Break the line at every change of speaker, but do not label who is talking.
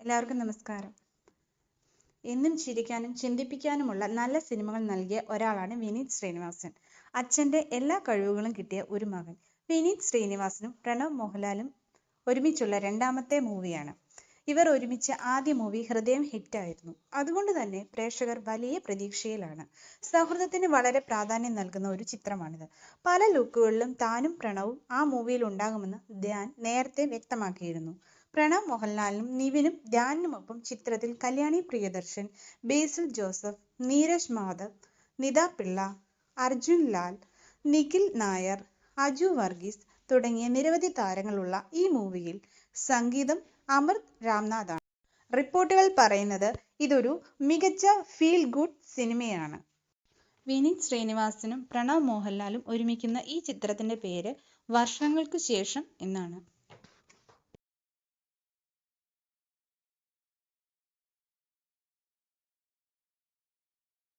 എല്ലാവർക്കും നമസ്കാരം. എന്നും ചിരിക്കാനും ചിന്തിപ്പിക്കാനുമുള്ള നല്ല സിനിമകൾ നൽകിയ ഒരാളാണ് വിനീത് ശ്രീനിവാസൻ. അച്ഛന്റെ എല്ലാ കഴിവുകളും കിട്ടിയ ഒരു മകൻ. വിനീത് ശ്രീനിവാസനും പ്രണവ് മോഹൻലാലും ഒരുമിച്ചുള്ള രണ്ടാമത്തെ മൂവിയാണ്. ഇവർ ഒരുമിച്ച് ആദ്യ മൂവി ഹൃദയം ഹിറ്റായിരുന്നു അതുകൊണ്ട് തന്നെ പ്രേക്ഷകർ വലിയ പ്രതീക്ഷയിലാണ്. സൗഹൃദത്തിന് വളരെ പ്രാധാന്യം നൽകുന്ന ഒരു ചിത്രമാണിത്. പല ലുക്കുകളിലും താനും പ്രണവും ആ മൂവിയിൽ ഉണ്ടാകുമെന്ന് ധ്യാൻ നേരത്തെ വ്യക്തമാക്കിയിരുന്നു. പ്രണവ് മോഹൻലാലിനും നിവിനും ധ്യാനിനുമൊപ്പം ചിത്രത്തിൽ കല്യാണി പ്രിയദർശൻ ബേസിൽ ജോസഫ് നീരജ് മാധവ് നിത പിള്ള അർജുൻ ലാൽ നിഖിൽ നായർ അജു വർഗീസ് തുടങ്ങിയ നിരവധി താരങ്ങളുള്ള ഈ മൂവിയിൽ സംഗീതം അമൃത് രാംനാഥാണ്. റിപ്പോർട്ടുകൾ പറയുന്നത് ഇതൊരു മികച്ച ഫീൽ ഗുഡ് സിനിമയാണ് വിനീത് ശ്രീനിവാസനും പ്രണവ് മോഹൻലാലും ഒരുമിക്കുന്ന ഈ ചിത്രത്തിന്റെ പേര് വർഷങ്ങൾക്ക് ശേഷം എന്നാണ്.